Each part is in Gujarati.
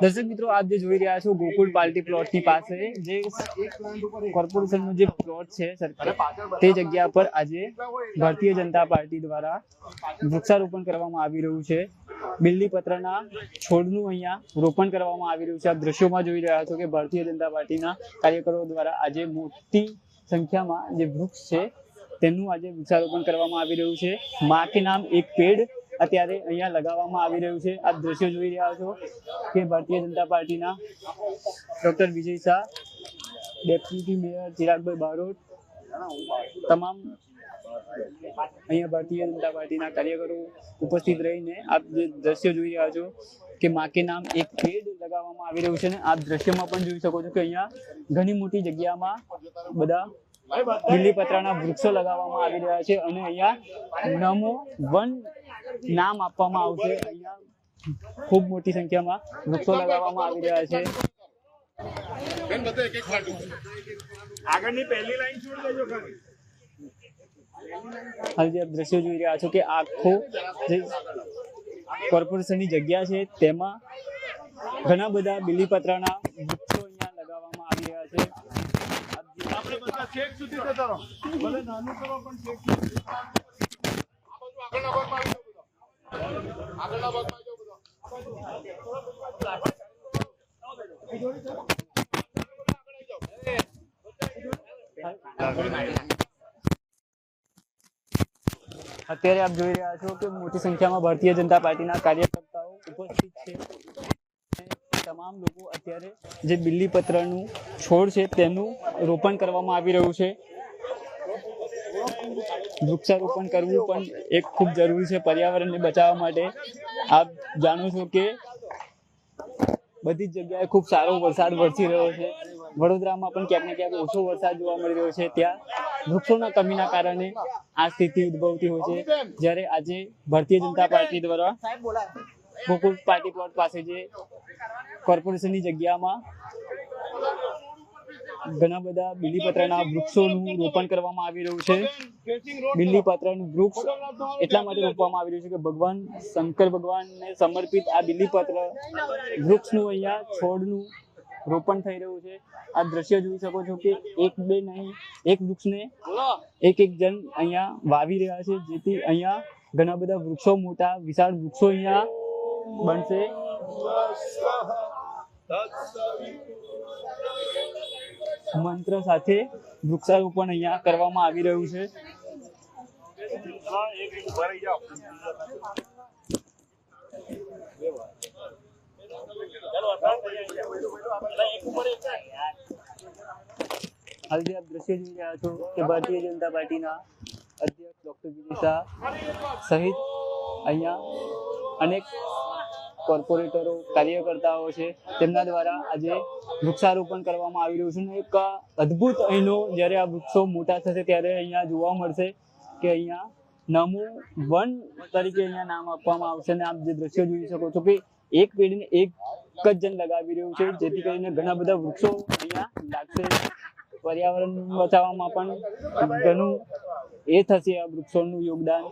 દર્શક મિત્રો, આપ જે જોઈ રહ્યા છો ગોકુળ પાર્ટી પ્લોટની પાસે, જે કોર્પોરેશનનો જે પ્લોટ છે સરકાર તે જગ્યા પર આજે ભારતીય જનતા પાર્ટી દ્વારા વૃક્ષારોપણ કરવામાં આવી રહ્યું છે. બિલ્લીપત્રના છોડનું અહીંયા રોપણ કરવામાં આવી રહ્યું છે. આપ દ્રશ્યોમાં જોઈ રહ્યા છો કે ભારતીય જનતા પાર્ટીના કાર્યકરો દ્વારા આજે મોટી સંખ્યામાં જે વૃક્ષ છે, તેનું આજે વૃક્ષારોપણ કરવામાં આવી રહ્યું છે. મા કે નામ એક પેડ અત્યારે અહીંયા લગાવવામાં આવી રહ્યું છે. આપ દ્રશ્યો જોઈ રહ્યા છો કે ભારતીય જનતા પાર્ટીના doctor Vijay Shah, deputy mayor Chiragbhai Barot, તમામ અહીંયા ભારતીય જનતા પાર્ટીના કાર્યકરો ઉપસ્થિત રહીને આપ દ્રશ્યો જોઈ રહ્યા છો કે માકે નામ એક પેડ લગાવવામાં આવી રહ્યું છે ને આપ દ્રશ્યમાં પણ જોઈ શકો છો કે અહીંયા ઘણી મોટી જગ્યામાં બધા બિલ્લીપત્રાના વૃક્ષો લગાવવામાં આવી રહ્યા છે અને અહીંયા નમો વન નામ આપવામાં આવશે. અહીંયા ખૂબ મોટી સંખ્યામાં વૃક્ષો લગાવવામાં આવી રહ્યા છે. આગળની પહેલી લાઈન છોડી દેજો ખાલી. હાલ જે દ્રશ્યો જોઈ રહ્યા છો કે આખો જે કોર્પોરેશનની જગ્યા છે તેમાં ઘણા બધા બિલીપત્રાના વૃક્ષો અહીંયા લગાવવામાં આવી રહ્યા છે. આપણે બધા છેક સુધી જતા રહો. ભલે નાનું કરો પણ છેક સુધી. અત્યારે આપ જોઈ રહ્યા છો કે મોટી સંખ્યામાં ભારતીય જનતા પાર્ટીના કાર્યકર્તાઓ ઉપસ્થિત છે. તમામ લોકો અત્યારે જે બિલ્લીપત્રનું છોડ છે, તેનું રોપણ કરવામાં આવી રહ્યું છે. વૃક્ષારોપણ કરવું પણ એક ખૂબ જરૂરી છે પર્યાવરણને બચાવવા માટે. આપ જાણો છો કે બધી જ જગ્યાએ ખૂબ સારો વરસાદ વરસી રહ્યો છે. વડોદરામાં પણ ક્યાંક ને ક્યાંક ઓછો વરસાદ જોવા મળી રહ્યો છે. ત્યાં વૃક્ષોના કમીના કારણે આ સ્થિતિ ઉદ્ભવતી હોય છે. જ્યારે આજે ભારતીય જનતા પાર્ટી દ્વારા ગોકુલ પાર્ટી પ્લોટ પાસે જે કોર્પોરેશનની જગ્યામાં ઘણા બધા બિલીપત્રના વૃક્ષોનું રોપણ કરવામાં આવી રહ્યું છે. બિલ્લીપત્રનું વૃક્ષ એટલા માટે રોપવામાં આવી રહ્યું છે કે ભગવાન શંકર ભગવાનને સમર્પિત આ બિલ્લીપત્ર વૃક્ષનું અહીંયા છોડનું રોપણ થઈ રહ્યું છે. આ દ્રશ્ય જોઈ શકો છો કે એક બે નહીં, એક વૃક્ષને એક એક જણ અહીંયા વાવી રહ્યા છે, જેથી અહીંયા ઘણા બધા વૃક્ષો, મોટા વિશાળ વૃક્ષો અહીંયા બનશે. મંત્ર સાથે વૃક્ષારોપણ અહીંયા કરવામાં આવી રહ્યું છે. હાલ જે આપ દ્રશ્ય જોઈ રહ્યા છો કે ભારતીય જનતા પાર્ટીના અધ્યક્ષ ડોક્ટર શાહ સહિત અહીંયા અનેક કોર્પોરેટરો, કાર્યકર્તાઓ છે, તેમના દ્વારા આજે વૃક્ષારોપણ કરવામાં આવી રહ્યું છે. અને એક અદ્ભુત અહીંનો જ્યારે આ વૃક્ષો મોટા થશે ત્યારે અહીંયા જોવા મળશે કે અહીંયા નમો વન તરીકે અહીંયા નામ આપવામાં આવશે. અને આપ જે દ્રશ્યો જોઈ શકો છો કે એક પેઢીને એક જ જણ લગાવી રહ્યું છે, જેથી કરીને ઘણા બધા વૃક્ષો અહીંયા લાગશે. પર્યાવરણ બચાવવામાં પણ ઘણું એ થશે આ વૃક્ષોનું યોગદાન.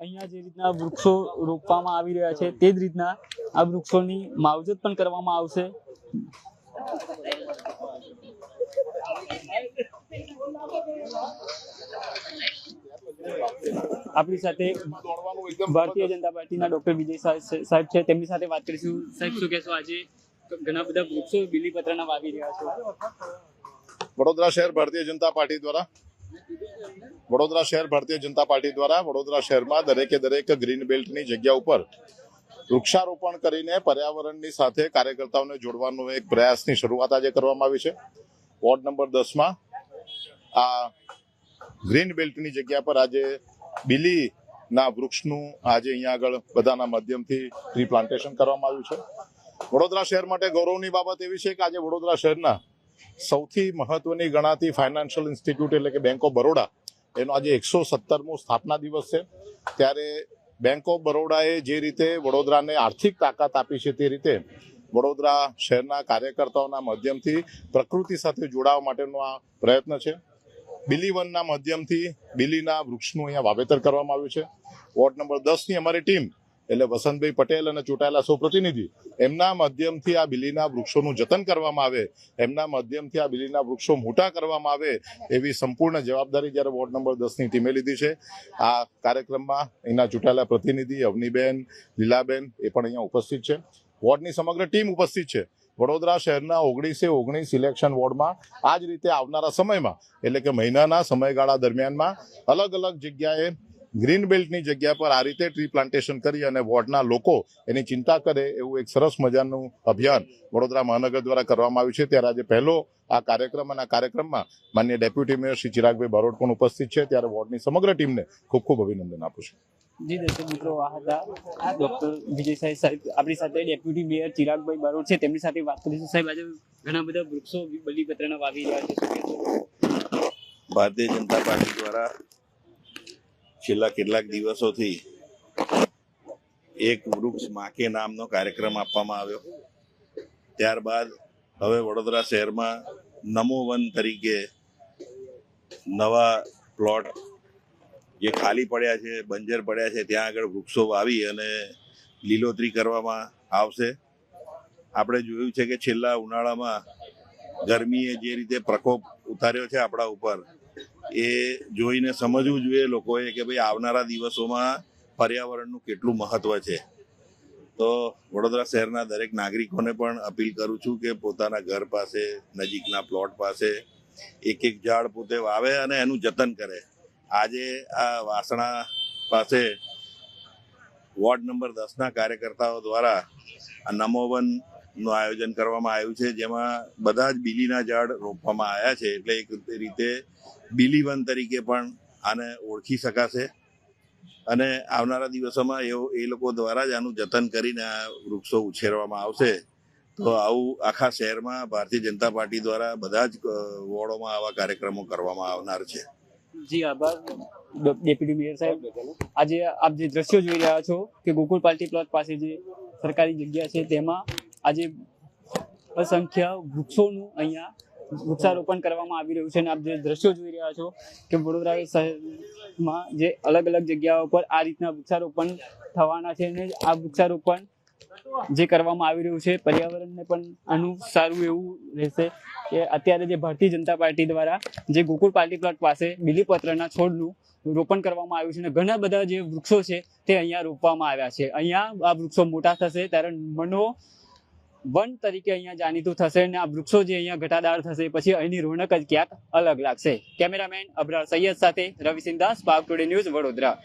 અહીંયા જે રીતના વૃક્ષો રોપવામાં આવી રહ્યા છે, તે જ રીતના આ વૃક્ષોની માવજત પણ કરવામાં આવશે. આપણી સાથે ભારતીય જનતા પાર્ટીના ડોક્ટર વિજય સાહેબ છે. તેમની સાથે વાત કરીશું. સાહેબ, શું કહેશો? આજે ઘણા બધા વૃક્ષો બીલીપત્રના વાવી રહ્યા છે. વડોદરા શહેર ભારતીય જનતા પાર્ટી દ્વારા, વડોદરા શહેર ભારતીય જનતા પાર્ટી દ્વારા, વડોદરા શહેરમાં દરેકે દરેક ગ્રીન બેલ્ટની જગ્યા ઉપર વૃક્ષારોપણ કરીને પર્યાવરણની સાથે કાર્યકર્તાઓને જોડવાનો એક પ્રયાસની શરૂઆત આજે કરવામાં આવી છે. વોર્ડ નંબર દસમાં આ ગ્રીન બેલ્ટની જગ્યા પર આજે બિલીના વૃક્ષનું આજે અહીંયા આગળ બધાના માધ્યમથી ટ્રી પ્લાન્ટેશન કરવામાં આવ્યું છે. વડોદરા શહેર માટે ગૌરવની બાબત એવી છે કે આજે વડોદરા શહેરના સૌથી મહત્વની ગણાતી ફાઇનાન્શિયલ ઇન્સ્ટિટ્યૂટ એટલે કે બેંક ઓફ બરોડા એનો આજે એકસો સત્તરમો સ્થાપના દિવસ છે. ત્યારે બેંક ઓફ બરોડાએ જે રીતે વડોદરાને આર્થિક તાકાત આપી છે તે રીતે વડોદરા શહેરના કાર્યકર્તાઓના માધ્યમથી પ્રકૃતિ સાથે જોડાવા માટેનો આ પ્રયત્ન છે. બિલી વનના માધ્યમથી બિલીના વૃક્ષનું અહીંયા વાવેતર કરવામાં આવ્યું છે. વોર્ડ નંબર દસની અમારી ટીમ, એટલે વસંતભાઈ પટેલ અને ચૂંટાયેલા સૌ પ્રતિનિધિ એમના માધ્યમથી આ બિલીના વૃક્ષોનું જતન કરવામાં આવે, એમના માધ્યમથી આ બિલીના વૃક્ષો મોટા કરવામાં આવે એવી સંપૂર્ણ જવાબદારી જ્યારે વોર્ડ નંબર દસની ટીમે લીધી છે. આ કાર્યક્રમમાં એના ચૂંટાયેલા પ્રતિનિધિ અવનીબેન, લીલાબેન એ પણ અહીંયા ઉપસ્થિત છે. વોર્ડની સમગ્ર ટીમ ઉપસ્થિત છે. વડોદરા શહેરના ઓગણીસે ઓગણીસ ઇલેક્શન વોર્ડમાં આ જ રીતે આવનારા સમયમાં, એટલે કે મહિનાના સમયગાળા દરમિયાનમાં, અલગ અલગ જગ્યાએ ગ્રીન બેલ્ટની જગ્યા પર આ રીતે ટ્રી પ્લાન્ટેશન કરી અને વોર્ડના લોકો એની ચિંતા કરે એવું એક સરસ મજાનું અભિયાન વડોદરા મહાનગર દ્વારા કરવામાં આવ્યું છે. ત્યારે આજે પહેલો આ કાર્યક્રમ અને આ કાર્યક્રમમાં માન્ય ડેપ્યુટી મેયર શ્રી ચિરાગભાઈ બારોટ પણ ઉપસ્થિત છે. ત્યારે વોર્ડની સમગ્ર ટીમને ખૂબ ખૂબ અભિનંદન આપું છું. જી દર્શક મિત્રો, આ હતા ડોક્ટર વિજય સાહેબ. આપણી સાથે ડેપ્યુટી મેયર ચિરાગભાઈ બારોટ છે. તેમની સાથે વાત કરીશું. સાહેબ, આજે ઘણા બધા વૃક્ષો બલીપત્રના વાવી રહ્યા છે. ભારતીય જનતા પાર્ટી દ્વારા છેલ્લા કેટલાક દિવસોથી એક વૃક્ષ માકે નામનો કાર્યક્રમ આપવામાં આવ્યો. ત્યારબાદ હવે વડોદરા શહેરમાં નમો વન તરીકે નવા પ્લોટ જે ખાલી પડ્યા છે, બંજર પડ્યા છે, ત્યાં આગળ વૃક્ષો વાવી અને લીલોતરી કરવામાં આવશે. આપણે જોયું છે કે છેલ્લા ઉનાળામાં ગરમીએ જે રીતે પ્રકોપ ઉતાર્યો છે આપણા ઉપર, એ જોઈને સમજવું જોઈએ લોકોએ કે ભાઈ આવનારા દિવસોમાં પર્યાવરણનું કેટલું મહત્વ છે. તો વડોદરા શહેરના દરેક નાગરિકોને પણ અપીલ કરું છું કે પોતાના ઘર પાસે, નજીકના પ્લોટ પાસે એક એક ઝાડ પોતે વાવે અને એનું જતન કરે. આજે આ વાસણા પાસે વોર્ડ નંબર દસના કાર્યકર્તાઓ દ્વારા આ નમોવનનું આયોજન કરવામાં આવ્યું છે, જેમાં બધા જ બીલીના ઝાડ રોપવામાં આવ્યા છે, એટલે એક રીતે બીલી વન તરીકે પણ આને ઓળખી શકાશે. અને આવનારા દિવસોમાં એવો એ લોકો દ્વારા જ આનું જતન કરીને આ વૃક્ષો ઉછેરવામાં આવશે. તો આવું આખા શહેરમાં ભારતીય જનતા પાર્ટી દ્વારા બધા જ વોર્ડોમાં આવા કાર્યક્રમો કરવામાં આવનાર છે. જી, આભાર. ડેપ્યુટી મેયર સાહેબ, આજે આપ જે દ્રશ્યો જોઈ રહ્યા છો કે ગોકુળ પાર્ટી પ્લોટ પાસે જે સરકારી જગ્યા છે, તેમાં આજે અસંખ્ય વૃક્ષોનું અહીંયા વૃક્ષારોપણ કરવામાં આવી રહ્યું છે અને આપ જે દ્રશ્યો જોઈ રહ્યા છો કે વડોદરા શહેરમાં જે અલગ અલગ જગ્યાઓ પર આ રીતના વૃક્ષારોપણ થવાના છે અને આ વૃક્ષારોપણ જે કરવામાં આવી રહ્યું છે, પર્યાવરણને પણ આનું સારું એવું રહેશે કે અત્યારે જે ભારતીય જનતા પાર્ટી દ્વારા જે ગોકુળ પાર્ટી પ્લોટ પાસે બીલીપત્રના છોડનું રોપણ કરવામાં આવ્યું છે અને ઘણા બધા જે વૃક્ષો છે તે અહીંયા રોપવામાં આવ્યા છે. અહીંયા આ વૃક્ષો મોટા થશે ત્યારે મનો વન તરીકે અહીંયા જાણીતું થશે અને આ વૃક્ષો જે અહીંયા ઘટાદાર થશે, પછી અહીંની રોનક જ ક્યાંક અલગ લાગશે. કેમેરામેન અબરાર સૈયદ સાથે રવિ સિંદાસ પાક ટુડે ન્યૂઝ વડોદરા.